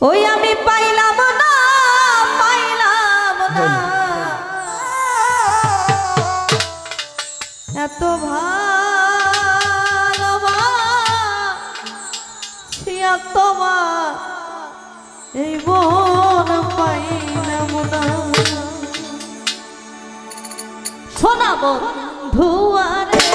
ওই আমি পাইলাম না পাইলাম না। এত ভালোবাসিয়া তোমার এই বোন পাইলাম না। শোনাব ধুয়ারে